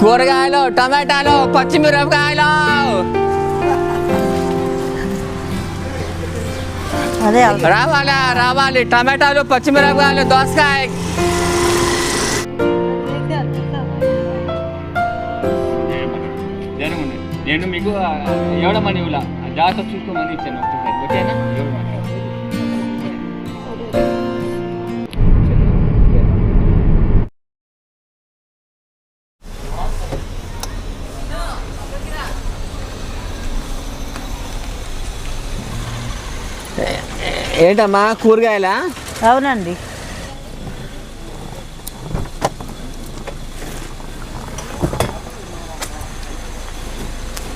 కూరగాయలు టమాటాలు పచ్చిమిరపకాయలు. అదే. రావాలా రావాలి. టమాటాలు పచ్చిమిరపకాయలు దోసకాయ. నేను మీకు ఏడమని ఇవ్వలా. జాగ్రత్త చూసుకోమని ఇచ్చాను. ఓకేనా? ఏంటమ్మా? కూరగాయలా? అవునండి.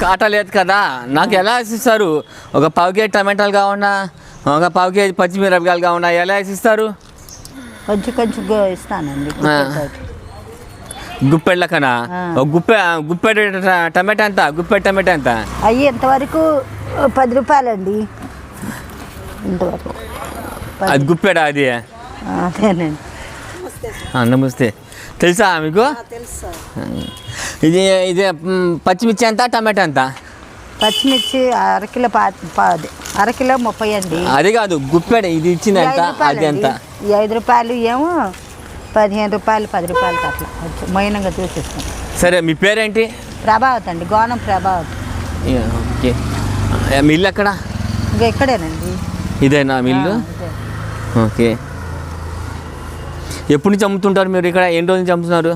కాటా లేదు కదా? నాకు ఎలా వేసిస్తారు ఒక పావు కేజీ టమాటాలు కావన్నా ఒక పావు కేజీ పచ్చిమిరపకాయలు కావన్నా ఎలా వేసిస్తారు కొంచెం కొంచెం ఇస్తానండి. గుప్పెళ్ళకనా గుప్పె గుప్పె టమాటా ఎంత? గుప్పె టమాటా ఎంత? అయ్యి ఇంతవరకు పది రూపాయలండి. ఇంతవరకు. పది- అది గుప్పెడా అది? అదేనండి. నమస్తే. తెలుసా మీకు? ఇది ఇది పచ్చిమిర్చి ఎంత టమాటా ఎంత పచ్చిమిర్చి అరకిలో పా పా- అరకిలో ముప్పై అండి. అది కాదు గుప్పెడ ఇది ఇచ్చింది ఈ ఎంత ఐదు రూపాయలు అది ఎంత ఐదు రూపాయలు ఏమో పదిహేను రూపాయలు పది రూపాయలకి అట్లా. మైనంగా చూసిస్తాం సరే మీ పేరేంటి? ప్రభావత్ అండి గోనం ప్రభావత్. ఓకే. మీ ఇల్లు ఎక్కడ? ఇంకా ఇక్కడేనండి ఇదేనా మీ ఇల్లు ఆ, ఇదే. ఓకే. ఎప్పటి నుంచి అమ్ముతుంటారు మీరు ఇక్కడ? ఎన్ని రోజుల నుంచి అమ్ముతున్నారు?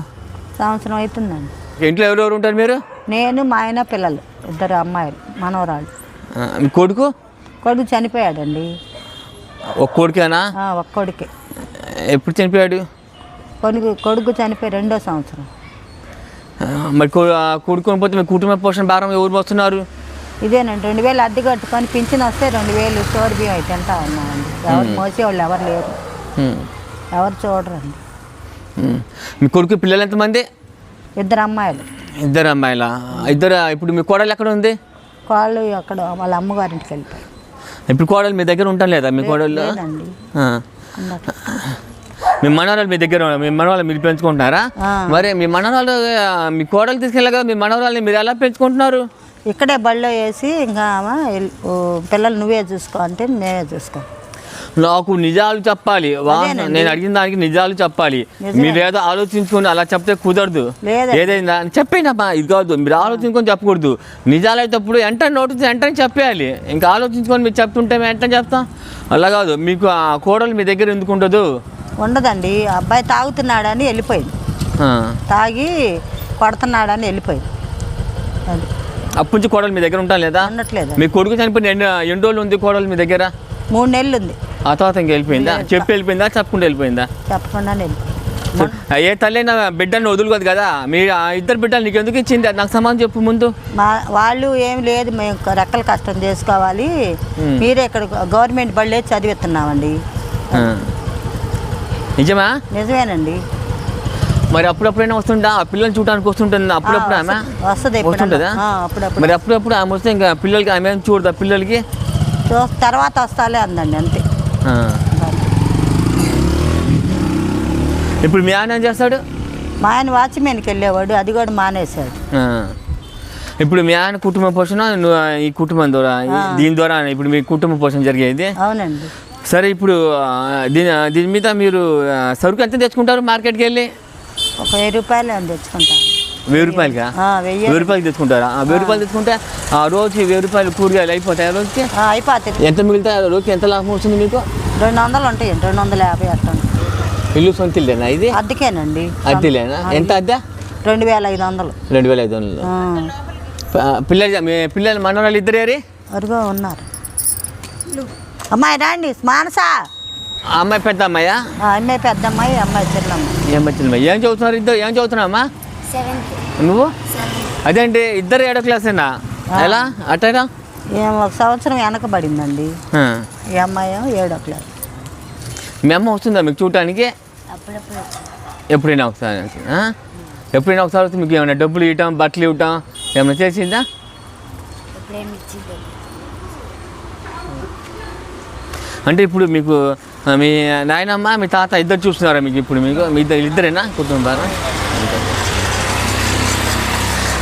సంవత్సరం అవుతుందండి. ఇంట్లో ఎవరెవరు ఉంటారు మీరు? నేను మా ఆయన పిల్లలు. ఇద్దరు అమ్మాయిలు మనవరాళ్ళు. ఆ, మీ కొడుకు? కొడుకు చనిపోయాడండి. ఒక కొడుకేనా? ఆ, ఒక్క కొడుకే. ఎప్పుడు చనిపోయాడు? కొడుకు కొడుకు చనిపోయి రెండో సంవత్సరం. మరి కొడుకుని పోతే మీ కుటుంబ పోషణ భారం ఎవరు వస్తున్నారు ఇదేనండి రెండు వేలు అద్దె కట్టుకొని పింఛన్ వస్తే రెండు వేలు స్టోర్ బియ్యం అయితే తింటా ఉన్నామండి ఎవరు మోసేవాళ్ళు ఎవరు లేరు. ఎవరు చూడరండి. మీ కొడుకు పిల్లలు ఎంతమంది? ఇద్దరు అమ్మాయిలు. ఇద్దరు అమ్మాయిలా? ఇద్దరు ఇప్పుడు మీ కోడలు ఎక్కడ ఉంది? వాళ్ళు అక్కడ వాళ్ళ అమ్మగారింటికి వెళ్ళిపోయారు ఇప్పుడు కోడలు మీ దగ్గర ఉంటాం లేదా? మీ లేదండి. ఉండరు. మీ మనవరాలు మీ దగ్గర మీ మనవరాలు మీరు పెంచుకుంటున్నారా. మరి మీ మనవరాలు ఆ, మీ కోడలు తీసుకెళ్ళగా మీ మనవరాల్ని మీరు ఎలా పెంచుకుంటున్నారు? ఇక్కడే బళ్ళో వేసి ఇంకా ఆమె పిల్లలు నువ్వే చూసుకో అంటే నేనే చూసుకో. నాకు నిజాలు చెప్పాలి. నేను అడిగిన దానికి నిజాలు చెప్పాలి. మీరు ఏదో ఆలోచించుకొని అలా చెప్తే కుదరదు. ఏదైనా చెప్పేనమ్మా ఇది కాదు. మీరు ఆలోచించుకొని చెప్పకూడదు. నిజాలైతేప్పుడు వెంటనే నోటీస్ వెంటనే చెప్పేయాలి. ఇంకా ఆలోచించుకొని మీరు చెప్తుంటే మేము వెంటనే చెప్తాం? అలా కాదు. మీకు ఆ కోడలు మీ దగ్గర ఎందుకు ఉండదు? ఉండదండి. అబ్బాయి తాగుతున్నాడని వెళ్ళిపోయింది. తాగి కొడుతున్నాడని వెళ్ళిపోయింది. అది. అప్పటి నుంచి కోడలు మీ దగ్గర ఉంటాం లేదా? ఉండట్లేదు. మీ కొడుకు చనిపోయిన ఎన్ని ఎన్ని రోజులు ఉంది కోడలు మీ దగ్గర? మూడు నెలలు ఉంది. ఆ తర్వాత ఇంక వెళ్ళిపోయిందా? చెప్పి వెళ్ళిపోయిందా? చెప్పకుండా వెళ్ళిపోయిందా? చెప్పకుండా ఏ తల్లి బిడ్డను వదులుకోదు కదా? మీ ఇద్దరు బిడ్డలు నీకు ఎందుకు ఇచ్చింది? నాకు సమాధానం చెప్పు ముందు. మా వాళ్ళు ఏం లేదు మేము రెక్కల కష్టం చేసుకోవాలి. మీరే ఇక్కడ గవర్నమెంట్ బళ్ళే చదివిస్తున్నామండి. నిజమా? నిజమేనండి. మరి అప్పుడప్పుడైనా వస్తుందా ఆ పిల్లల్ని చూడడానికి వస్తుంటుంది. అప్పుడప్పుడు ఆమె? వస్తుంది వస్తుంటుందా? మరి అప్పుడప్పుడు ఆమె వస్తే ఇంకా పిల్లలకి ఆమె ఏం చూడదా? పిల్లలకి? తర్వాత వస్తాలే అందండి అంతే. ఇప్పుడు మీ ఆయన ఏం చేస్తాడు? మా ఆయన వాచ్మెన్కి వెళ్ళేవాడు అది కూడా మానేశాడు. ఇప్పుడు మీ ఆయన కుటుంబ పోషణ ఈ కుటుంబం ద్వారా దీని ద్వారా ఇప్పుడు మీ కుటుంబ పోషణ జరిగేది. అవునండి. సరే ఇప్పుడు దీని దీని మీద మీరు సరుకు ఎంత తెచ్చుకుంటారు మార్కెట్కి వెళ్ళి? ఒక వెయ్యి రూపాయలు అని తెచ్చుకుంటాను. వెయ్యి రూపాయలుగా వెయ్యి. రూపాయలు తెచ్చుకుంటారా? వెయ్యి రూపాయలు తెచ్చుకుంటే ఆ రోజుకి వెయ్యి రూపాయలు కూరగాయలు అయిపోతాయి ఆ రోజుకి? ఆ, అయిపోతుంది ఎంత మిగులుతాయి? రోజుకి ఎంత లాభం వస్తుంది మీకు? రెండు వందలు ఉంటాయి. రెండు వందల యాభై అట్లా ఇల్లు సొంత ఇల్లేనా ఇది? అద్దెకేనండి. అద్దెలేనా? ఎంత అద్దె? రెండు వేల ఐదు వందలు. రెండు వేల ఐదు వందలు. పిల్లలు మీ పిల్లలు మనవరాలు ఇద్దరేరి అరుగో ఉన్నారు. అమ్మాయి రండి మానస. అమ్మాయి పెద్ద అమ్మాయా? అమ్మాయి పెద్ద అమ్మాయి అమ్మాయి చిన్నమ్మాయి ఏం వచ్చింది ఏం చదువుతున్నారు ఇద్దరు? ఏం చదువుతున్నావు అమ్మా? నువ్వు? అదేంటి? ఇద్దరు ఏడో క్లాసేనా ఎలా? అట్టేనా ఒక సంవత్సరం వెనకబడిందండి. ఈ అమ్మాయి ఏడో క్లాస్ మీ అమ్మ వస్తుందా మీకు చూడటానికి? ఎప్పుడైనా ఒకసారి? ఎప్పుడైనా ఒకసారి వస్తే మీకు ఏమైనా డబ్బులు ఇవ్వటం బట్టలు ఇవ్వటం ఏమైనా చేసిందా? అంటే ఇప్పుడు మీకు మీ నాయనమ్మ మీ తాత ఇద్దరు చూస్తున్నారా మీకు ఇప్పుడు మీకు? మీ ఇద్దరు ఇద్దరేనా కుటుంబారా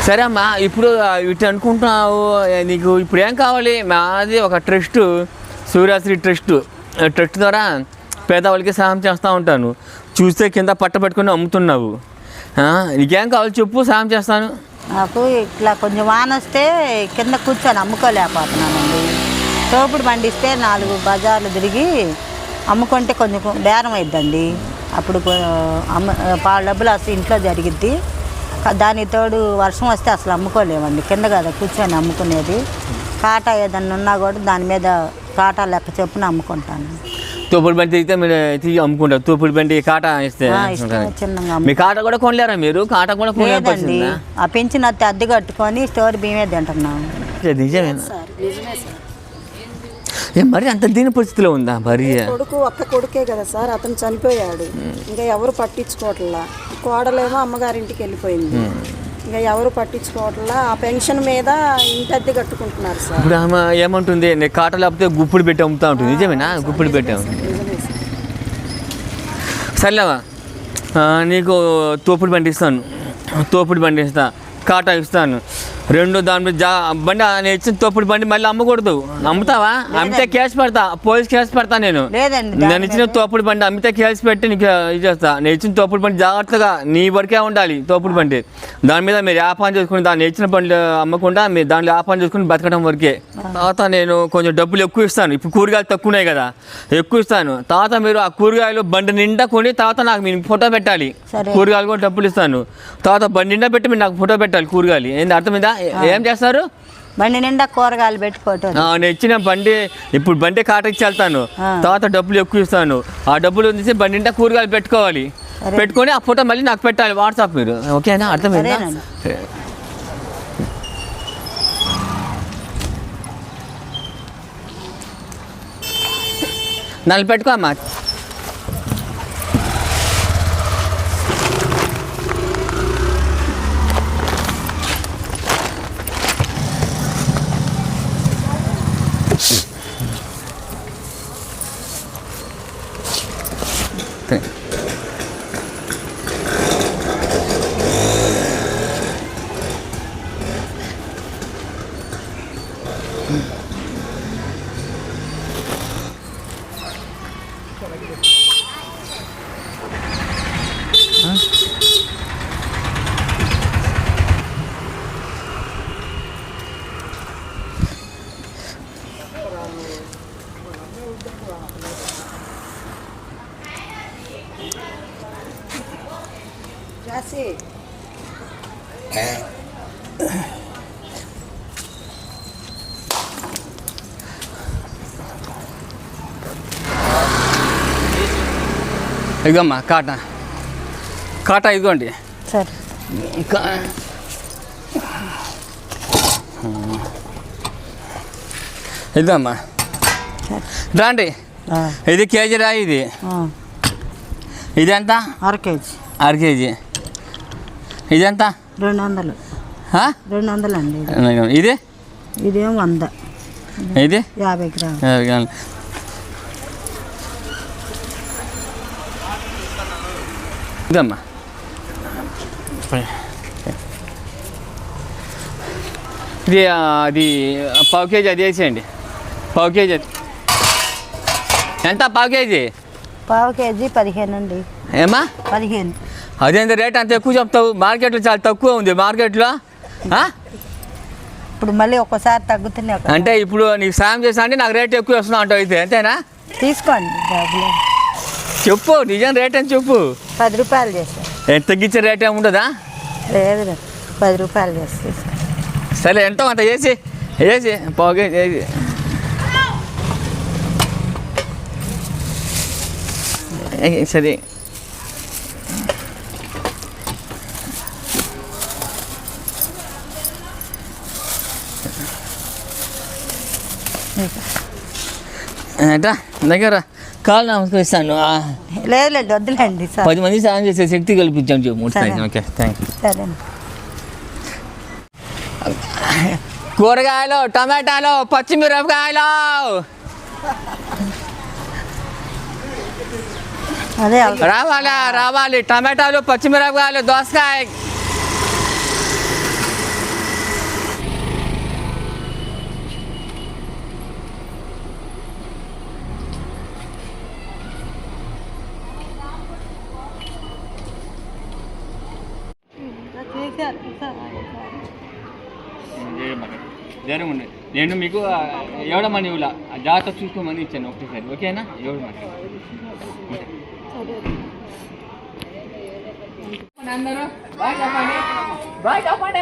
సరే అమ్మా ఇప్పుడు ఇటు అనుకుంటున్నావు నీకు ఇప్పుడు ఏం కావాలి? మాది ఒక ట్రస్ట్ సూర్యాశ్రీ ట్రస్ట్. ట్రస్ట్ ద్వారా పేదవాళ్ళకి సహాయం చేస్తూ ఉంటాను. చూస్తే కింద పట్ట పెట్టుకుని అమ్ముతున్నావు. నీకేం కావాలి చెప్పు సహాయం చేస్తాను. నాకు ఇట్లా కొంచెం వాన వస్తే కింద కూర్చొని అమ్ముకోలేకపోతున్నానండి. తోపుడు పండిస్తే నాలుగు బజార్లు తిరిగి అమ్ముకుంటే కొంచెం బేరం అయిద్దండి. అప్పుడు అమ్మ పాల డబ్బులు అసలు ఇంట్లో జరిగిద్ది. దానికి తోడు వర్షం వస్తే అసలు అమ్ముకోలేమండి. కింద కదా కూర్చొని అమ్ముకునేది. కాటా ఏదన్నా ఉన్నా కూడా దాని మీద కాటా లెక్క చొప్పున అమ్ముకుంటాను. తోపుడు బండి తీస్తే మీరు తీసి అమ్ముకుంటారు. తోపుడు బండి కాటా ఇస్తే ఆ, ఇష్టం చిన్నగా మీ కాట కూడా కొనలేరా మీరు? కాట కూడా లేదండి. కొనలేకపోతుందా ఆ పెంచిన అత్తే అద్దె కట్టుకొని స్టోర్ బియ్యమే తింటున్నాం. నిజమేనా? సార్ నిజమే సార్. ఏ మరి అంత దీని పరిస్థితిలో ఉందా మరి? కొడుకు ఒక్క కొడుకే కదా సార్ అతను చనిపోయాడు. ఇంకా ఎవరు పట్టించుకోవట్లా? కోడలేమో అమ్మగారింటికి వెళ్ళిపోయింది. ఇంకా ఎవరు పట్టించుకోవట్లా? ఆ పెన్షన్ మీద ఇంటి అద్దె కట్టుకుంటున్నారు సార్. ఇప్పుడు ఆమె ఏమంటుంది? నేను కాట లేకపోతే గుప్పుడు పెట్టి అమ్ముతా ఉంటుంది నిజమేనా? గుప్పుడు పెట్టి సర్లేవా? నీకు తోపుడు బండి ఇస్తాను. తోపుడు బండి ఇస్తా. కాటా ఇస్తాను. రెండు దాని మీద జా బండి నేను ఇచ్చిన తోపుడు బండి మళ్ళీ అమ్మకూడదు. అమ్ముతావా? అమ్మితే కేసు పెడతా. పోలీస్ కేసు పెడతా నేను. నేను ఇచ్చిన తోపుడు బండి అమ్మితే కేసు పెట్టి నీకు ఇది చేస్తా. నేను ఇచ్చిన తోపుడు బండి జాగ్రత్తగా నీ వరకే ఉండాలి తోపుడు బండి. దాని మీద మీరు వ్యాపారం చేసుకుని దాన్ని ఇచ్చిన బండి అమ్మకుండా మీరు దాంట్లో వ్యాపారం చేసుకుని బతకడం వరకే. తర్వాత నేను కొంచెం డబ్బులు ఎక్కువ ఇస్తాను. ఇప్పుడు కూరగాయలు తక్కువనే కదా. ఎక్కువ ఇస్తాను. తర్వాత మీరు ఆ కూరగాయలు బండి నిండా కొని తర్వాత నాకు మీరు ఫోటో పెట్టాలి. కూరగాయలు కూడా డబ్బులు ఇస్తాను. తర్వాత బండి నిండా పెట్టి మీరు నాకు ఫోటో పెట్టాలి కూరగాయలు. ఏంది అర్థమైందా? ఏ- చేస్తారు బండి నిండా కూరగాయలు పెట్టి ఫోటో ఆ, నేను ఇచ్చిన బండి ఇప్పుడు బండి కాట ఇచ్చి వెళ్తాను. తర్వాత డబ్బులు ఎక్కువ ఇస్తాను. ఆ డబ్బులు తీసి బండి నిండా కూరగాయలు పెట్టుకోవాలి. పెట్టుకొని ఆ ఫోటో మళ్ళీ నాకు పెట్టాలి వాట్సాప్ మీరు. ఓకేనా? అర్థమైందా. నన్ను పెట్టుకో అమ్మా. Jesse. ఇదిగోమ్మా కాటా కాటా ఇదిగోండి. సరే. సరే. రండి. ఇది కేజీ రా ఇది. ఆ, ఇది ఎంత అర కేజీ. అర కేజీ. ఇది ఎంత రెండు వందలు? రెండు వందలు అండి ఇది. ఇది ఇదేం వంద. ఇది? యాభై గ్రాములు. యాభై గ్రాములు. ఇదమ్మా ఇది అది పావు కేజీ అది వేసేయండి పావు కేజీ అది. ఎంత పావు కేజీ పావు కేజీ పదిహేను అండి. ఏమా పదిహేను. అదేంత రేట్ అంత ఎక్కువ చెప్తావు? మార్కెట్లో చాలా తక్కువ ఉంది. మార్కెట్లో? ఇప్పుడు మళ్ళీ ఒక్కసారి తగ్గుతున్నాయి అంటే ఇప్పుడు నీకు సాయం చేస్తా అంటే నాకు రేట్ ఎక్కువ వస్తున్నా అంటావు అయితే అంతేనా? తీసుకోండి చెప్పు నిజం రేట్ అని చెప్పు? పది రూపాయలు చేస్తాను ఎంత తగ్గించే రేట్ ఏమి ఉండదా? లేదు. పది రూపాయలు చేసి తీసుకో సరే ఎంతో అంత వేసి వేసి పోగే ఏ, సరే. ఏంటా దగ్గర కాలు నమస్కరిస్తాను ఆ, లేదు లేదు వద్దులేండి సార్. పది మంది సాయం చేసే శక్తి కల్పించాను చెప్పు. Okay thank you. సరే కూరగాయలు టమాటాలు పచ్చిమిరపకాయలు. రావాలా రావాలి. టమాటాలు పచ్చిమిరపకాయలు దోసకాయ. జరగండి నేను మీకు ఎవడమని ఇవ్వలా? జాగ్రత్త చూసుకోమని ఇచ్చాను ఒకటేసారి ఓకేనా? ఎవడమని అందరూ బాగా చెప్పండి. బాగా చెప్పండి.